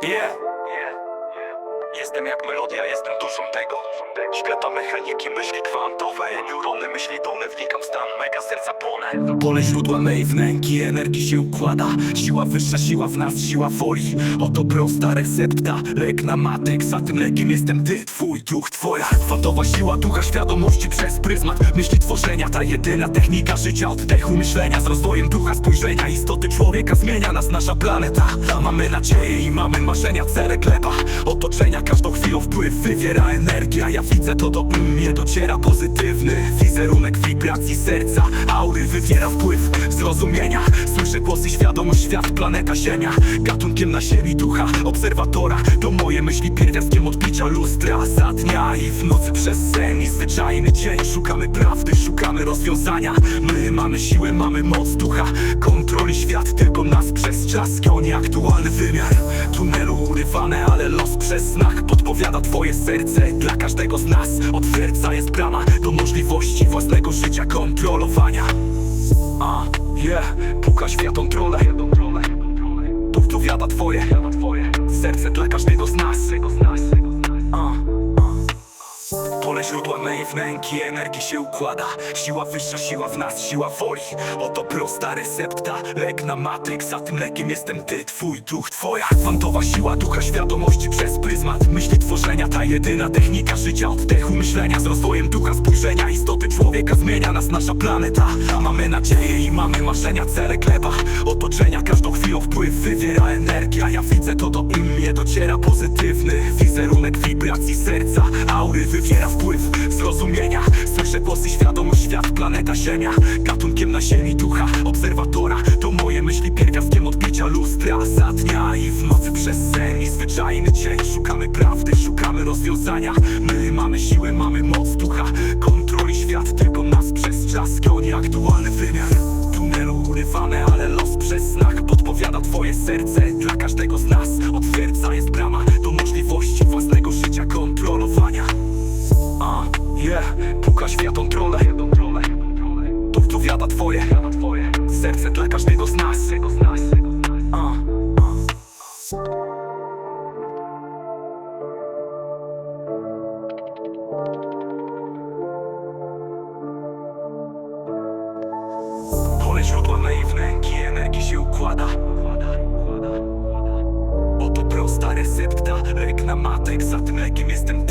Yeah. Jestem jak melodia, jestem duszą tego. Świata mechaniki, myśli kwantowe. Neurony, myśli dolne, wnikam w stan Mega serca płonę. Pole źródła mej wnęki, energii się układa. Siła wyższa, siła w nas, siła woli. Oto prosta recepta Lek na matyk, za tym lekiem jestem ty Twój duch, twoja. Kwantowa siła Ducha świadomości przez pryzmat. Myśli tworzenia, ta jedyna technika życia. Oddechu myślenia, z rozwojem ducha spojrzenia. Istoty człowieka zmienia nas nasza planeta. Mamy nadzieję i mamy marzenia, cele gleba. Otoczenia każdą wpływ wywiera energia Ja widzę to do mnie dociera pozytywny Wizerunek wibracji serca Aury wywiera wpływ zrozumienia. Słyszę głosy świadomość, świat, planeta ziemia. Gatunkiem na ziemi ducha, obserwatora To moje myśli pierwiastkiem odbicia lustra. Za dnia i w nocy przez sen i zwyczajny dzień. Szukamy prawdy, szukamy rozwiązania. My mamy siłę, mamy moc ducha. Kontroli świat tylko nas przez czas. To nieaktualny wymiar Tunelu urywane, ale los przez snach Podpowiada twoje serce dla każdego z nas. Od serca jest brama do możliwości własnego życia kontrolowania. A, yeah, puka światą trole. To wdowiada twoje Serce dla każdego z nas. A, a. Pole źródła mej wnęki, energii się układa. Siła wyższa, siła w nas, siła woli. Oto prosta recepta, lek na matryk. Za tym lekiem jestem ty, twój duch, twoja Kwantowa siła ducha świadomości przez pryzmat. Myśli tworzenia, ta jedyna technika życia Oddechu myślenia, z rozwojem ducha spojrzenia Istoty człowieka zmienia nas nasza planeta. A mamy nadzieję i mamy marzenia, cele gleba Otoczenia. Każdą chwilą wpływ wywiera energia. Ja widzę to do mnie dociera pozytywny Wizerunek wibracji serca Aury wywiera wpływ zrozumienia. Słyszę głosy świadomość, świat, planeta ziemia. Gatunkiem na ziemi ducha, obserwatora. To moje myśli pierwiastkiem odbicia lustra. Za dnia i w nocy przez sen i zwyczajny dzień Szukamy prawdy, szukamy rozwiązania. My mamy siłę, mamy moc ducha. Kontroli świat tylko nas przez czas To nieaktualny wymiar. Tunelu urywane, ale los przez snach Podpowiada twoje serce trole To wdowiada twoje. Serce dla każdego z nas. Pole źródła wnęki, energii się układa. Oto prosta recepta, lek na matek. Za tym lekiem jestem